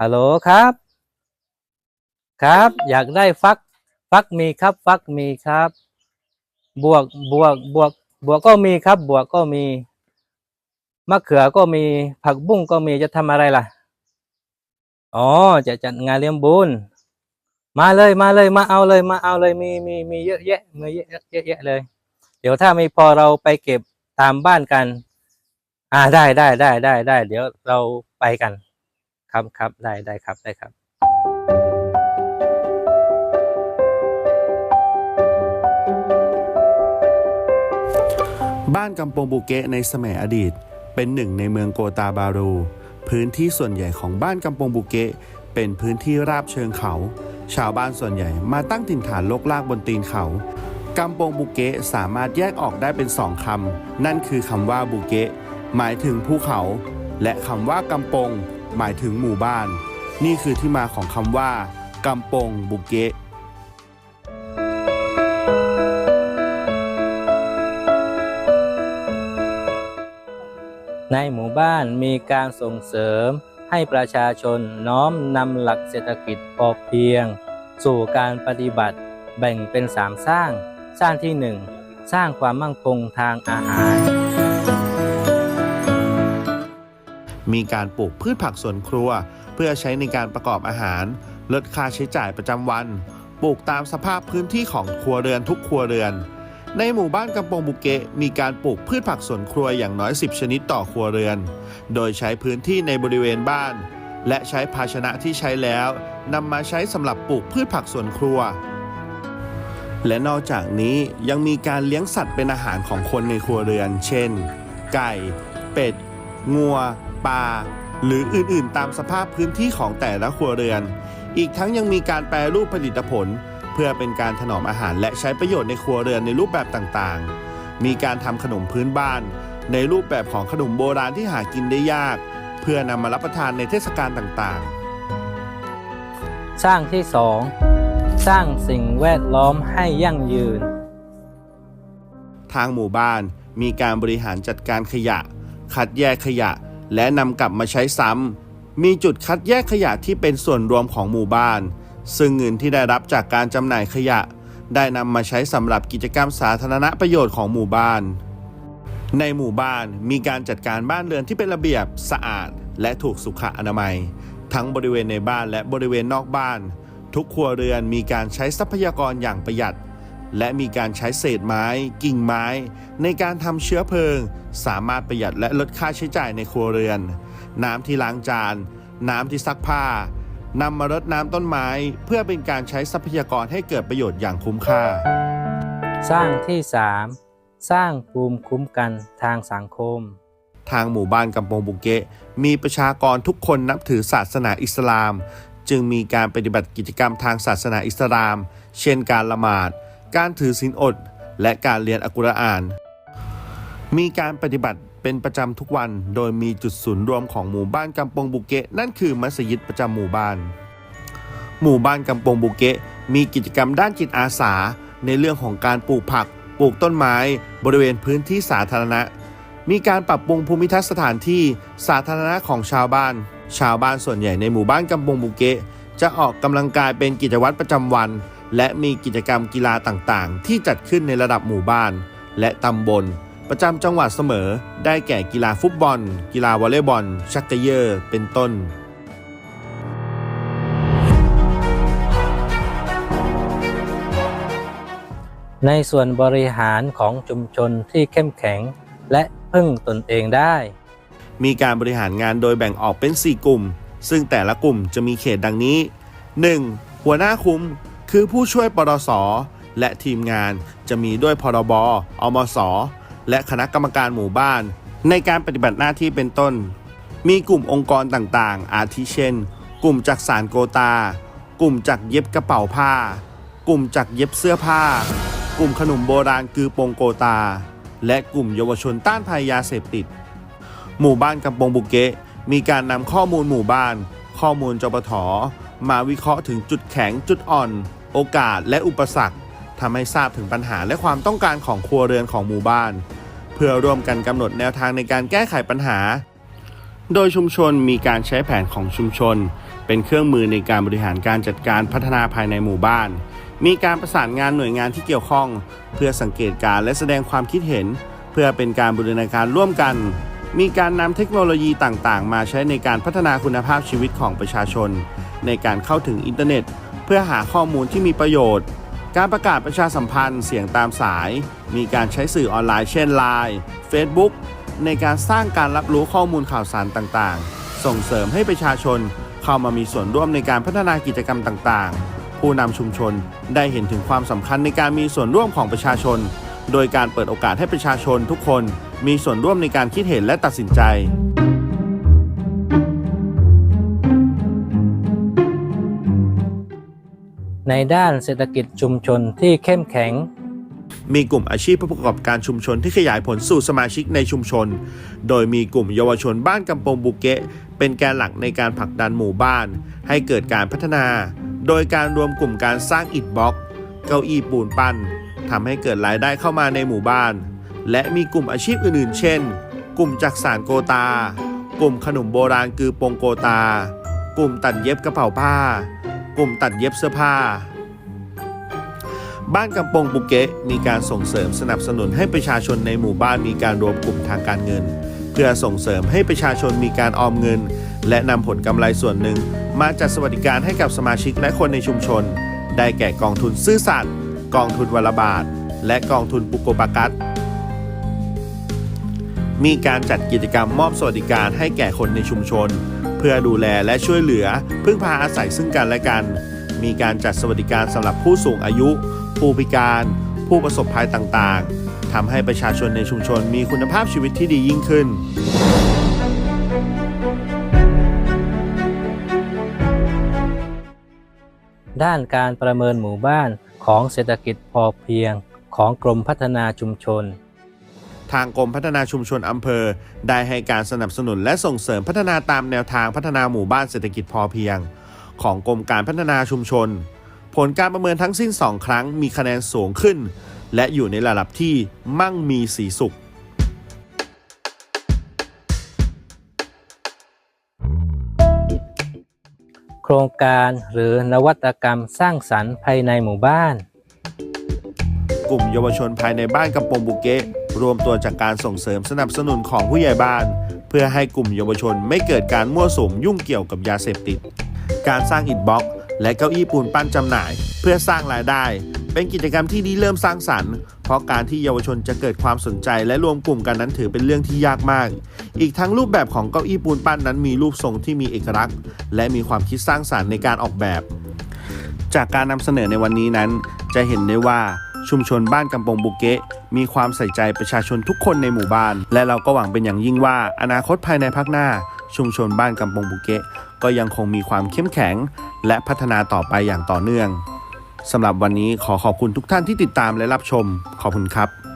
ฮัลโหลครับ ครับ อยากได้ฟัก ฟักมีครับ ฟักมีครับ บวกบวกบวก บวกก็มีครับ บวกก็มีมะเขือก็มีผักบุ้งก็มีจะทำอะไรล่ะอ๋อจะจัดงานเลี้ยงบุญมาเลยมาเลยมาเอาเลยมาเอาเลยมีมีมีเยอะแยะมีเยอะเยอะเยอะแยะเลย เดี๋ยวถ้าไม่พอเราไปเก็บตามบ้านกัน อ่าได้ได้ได้ได้ได้เดี๋ยวเราไปกัน ครับครับได้ได้ครับได้ครับบ้านกำปงบุเกะในสมัยอดีต เป็นหนึ่งในเมืองโกตาบารู พื้นที่ส่วนใหญ่ของบ้านกำปงบุเกะเป็นพื้นที่ราบเชิงเขา ชาวบ้านส่วนใหญ่มาตั้งถิ่นฐานลกลากบนตีนเขากำปงบุเกะสามารถแยกออกได้เป็นสองคำนั่นคือคำว่าบุเกะหมายถึงภูเขา และคำว่ากำปง หมายถึงหมู่บ้าน นี่คือที่มาของคำว่ากำปงบุเกะในหมู่บ้านมีการส่งเสริมให้ประชาชนน้อมนำหลักเศรษฐกิจพอเพียง สู่การปฏิบัติแบ่งเป็นสามสร้าง สร้างที่หนึ่งสร้างความมั่งคงทางอาหาร มีการปลูกพืชผักสวนครัว เพื่อใช้ในการประกอบอาหาร ลดค่าใช้จ่ายประจำวัน ปลูกตามสภาพพื้นที่ของครัวเรือนทุกครัวเรือน ในหมู่บ้านกำปงบุเกะมีการปลูกพืชผักสวนครัวอย่างน้อย 10 ชนิดต่อครัวเรือน โดยใช้พื้นที่ในบริเวณบ้าน และใช้ภาชนะที่ใช้แล้วนำมาใช้สำหรับปลูกพืชผักสวนครัวและนอกจากนี้ยังมีการเลี้ยงสัตว์เป็นอาหารของคนในครัวเรือน เช่น ไก่ เป็ด งัว ปลาหรืออื่นๆ ตามสภาพพื้นที่ของแต่ละครัวเรือน อีกทั้งยังมีการแปรรูปผลิตผล เพื่อเป็นการถนอมอาหารและใช้ประโยชน์ในครัวเรือนในรูปแบบต่างๆ มีการทำขนมพื้นบ้าน ในรูปแบบของขนมโบราณที่หากินได้ยาก เพื่อนำมารับประทานในเทศกาลต่างๆ สร้างที่สองสร้างสิ่งแวดล้อมให้ยั่งยืน ทางหมู่บ้านมีการบริหารจัดการขยะ คัดแยกขยะ และนำกลับมาใช้ซ้ำ มีจุดคัดแยกขยะที่เป็นส่วนรวมของหมู่บ้าน ซึ่งเงินที่ได้รับจากการจำหน่ายขยะ ได้นำมาใช้สำหรับกิจกรรมสาธารณประโยชน์ของหมู่บ้าน ในหมู่บ้านมีการจัดการบ้านเรือนที่เป็นระเบียบสะอาด และถูกสุขอนามัย ทั้งบริเวณในบ้านและบริเวณนอกบ้าน ทุกครัวเรือนมีการใช้ทรัพยากรอย่างประหยัด และมีการใช้เศษไม้ กิ่งไม้ ในการทำเชื้อเพลิง สามารถประหยัดและลดค่าใช้จ่ายในครัวเรือน น้ำที่ล้างจาน น้ำที่ซักผ้านำมารดน้ำต้นไม้ เพื่อเป็นการใช้ทรัพยากรให้เกิดประโยชน์อย่างคุ้มค่า สร้างที่สามสร้างภูมิคุ้มกันทางสังคม ทางหมู่บ้านกำปงบุเกะ มีประชากรทุกคนนับถือศาสนาอิสลาม จึงมีการปฏิบัติกิจกรรมทางศาสนาอิสลาม เช่นการละหมาด การถือศีลอด และการเรียนอักุรอาน มีการปฏิบัติเป็นประจำทุกวัน โดยมีจุดศูนย์รวมของหมู่บ้านกำปงบุเกะนั่นคือมัสยิดประจำหมู่บ้าน หมู่บ้านกำปงบุเกะมีกิจกรรมด้านจิตอาสา ในเรื่องของการปลูกผัก ปลูกต้นไม้ บริเวณพื้นที่สาธารณะ มีการปรับปรุงภูมิทัศน์สถานที่สาธารณะของชาวบ้าน ชาวบ้านส่วนใหญ่ในหมู่บ้านกำปงบุเกะจะออกกำลังกายเป็นกิจวัตรประจำวัน และมีกิจกรรมกีฬาต่างๆ ที่จัดขึ้นในระดับหมู่บ้าน และตำบล ประจำจังหวัดเสมอ ได้แก่กีฬาฟุตบอล กีฬาวอลเลย์บอล ชักเกยอร์เป็นต้นในส่วนบริหารของชุมชนที่เข้มแข็งและพึ่งตนเองได้ มีการบริหารงานโดยแบ่งออกเป็น 4 กลุ่ม ซึ่งแต่ละกลุ่มจะมีเขตดังนี้ 1. หัวหน้าคุ้ม คือผู้ช่วยปรสและทีมงานจะมีด้วยพรบอมสและคณะกรรมการหมู่บ้าน ในการปฏิบัติหน้าที่เป็นต้น มีกลุ่มองค์กรต่างๆ อาทิเช่น กลุ่มจักสารโกตา กลุ่มจักเย็บกระเป๋าผ้า กลุ่มจักเย็บเสื้อผ้า กลุ่มขนมโบราณคือปงโกตา และกลุ่มเยาวชนต้านภัยยาเสพติด หมู่บ้านกำปงบุเกะมีการนำข้อมูลหมู่บ้าน ข้อมูลจปทมาวิเคราะห์ถึงจุดแข็งจุดอ่อน โอกาสและอุปสรรคทำให้ทราบถึงปัญหาและความต้องการของครัวเรือนของหมู่บ้าน เพื่อร่วมกันกำหนดแนวทางในการแก้ไขปัญหา โดยชุมชนมีการใช้แผนของชุมชน เป็นเครื่องมือในการบริหารการจัดการพัฒนาภายในหมู่บ้าน มีการประสานงานหน่วยงานที่เกี่ยวข้อง เพื่อสังเกตการและแสดงความคิดเห็น เพื่อเป็นการบูรณาการร่วมกัน มีการนำเทคโนโลยีต่างๆ มาใช้ในการพัฒนาคุณภาพชีวิตของประชาชน ในการเข้าถึงอินเทอร์เน็ต เพื่อหาข้อมูลที่มีประโยชน์ การประกาศประชาสัมพันธ์เสียงตามสาย มีการใช้สื่อออนไลน์เช่น Line Facebook ในการสร้างการรับรู้ข้อมูลข่าวสารต่างๆ ส่งเสริมให้ประชาชนเข้ามามีส่วนร่วมในการพัฒนากิจกรรมต่างๆ ผู้นำชุมชนได้เห็นถึงความสำคัญในการมีส่วนร่วมของประชาชน โดยการเปิดโอกาสให้ประชาชนทุกคนมีส่วนร่วมในการคิดเห็นและตัดสินใจ ในด้านเศรษฐกิจชุมชนที่เข้มแข็ง มีกลุ่มอาชีพผู้ประกอบการชุมชนที่ขยายผลสู่สมาชิกในชุมชน โดยมีกลุ่มเยาวชนบ้านกำปงบุเกะ เป็นแกนหลักในการผลักดันหมู่บ้าน ให้เกิดการพัฒนา โดยการรวมกลุ่มการสร้างอิฐบล็อก เก้าอี้ปูนปั้นทำให้เกิดรายได้เข้ามาในหมู่บ้าน และมีกลุ่มอาชีพอื่นๆ เช่น กลุ่มจักสานโกตา กลุ่มขนมโบราณกือปงโกตา กลุ่มตัดเย็บกระเป๋าผ้า ลุ่มตัดเย็บเสื้อผ้า บ้านกำปงปุเกะมีการส่งเสริมสนับสนุนให้ประชาชนในหมู่บ้านมีการรวมกลุ่มทางการเงิน เพื่อส่งเสริมให้ประชาชนมีการออมเงิน และนำผลกำไรส่วนหนึ่ง มาจัดสวัสดิการให้กับสมาชิกและคนในชุมชน ได้แก่กองทุนซื่อสัตย์กองทุนวลบาท และกองทุนปุโกปากัสมีการจัดกิจกรรมมอบสวัสดิการให้แก่คนในชุมชน เพื่อดูแลและช่วยเหลือพึ่งพาอาศัยซึ่งกันและกัน มีการจัดสวัสดิการสำหรับผู้สูงอายุ ผู้พิการ ผู้ประสบภัยต่างๆทำให้ประชาชนในชุมชนมีคุณภาพชีวิตที่ดียิ่งขึ้นด้านการประเมินหมู่บ้านของเศรษฐกิจพอเพียงของกรมพัฒนาชุมชน ทางกรมพัฒนาชุมชนอำเภอ ได้ให้การสนับสนุนและส่งเสริมพัฒนาตามแนวทางพัฒนาหมู่บ้านเศรษฐกิจพอเพียง ของกรมการพัฒนาชุมชน ผลการประเมินทั้งสิ้น 2 ครั้งมีคะแนนสูงขึ้น และอยู่ในระดับที่มั่งมีสีสุขโครงการหรือนวัตกรรมสร้างสรรค์ภายในหมู่บ้าน กลุ่มเยาวชนภายในบ้านกำปงบุเกะ รวมตัวจากการส่งเสริมสนับสนุนของผู้ใหญ่บ้าน เพื่อให้กลุ่มเยาวชนไม่เกิดการมั่วสุมยุ่งเกี่ยวกับยาเสพติด การสร้างอิฐบล็อกและเก้าอี้ปูนปั้นจำหน่าย เพื่อสร้างรายได้ เป็นกิจกรรมที่ดีเริ่มสร้างสรรค์ เพราะการที่เยาวชนจะเกิดความสนใจและรวมกลุ่มกันนั้นถือเป็นเรื่องที่ยากมาก อีกทั้งรูปแบบของเก้าอี้ปูนปั้นนั้นมีรูปทรงที่มีเอกลักษณ์ และมีความคิดสร้างสรรค์ในการออกแบบ จากการนำเสนอในวันนี้นั้น จะเห็นได้ว่า ชุมชนบ้านกำปงบุเกะมีความใส่ใจประชาชนทุกคนในหมู่บ้าน และเราก็หวังเป็นอย่างยิ่งว่า อนาคตภายในภาคหน้า ชุมชนบ้านกำปงบุเกะก็ยังคงมีความเข้มแข็ง และพัฒนาต่อไปอย่างต่อเนื่องสำหรับวันนี้ขอขอบคุณทุกท่านที่ติดตามและรับชม ขอบคุณครับ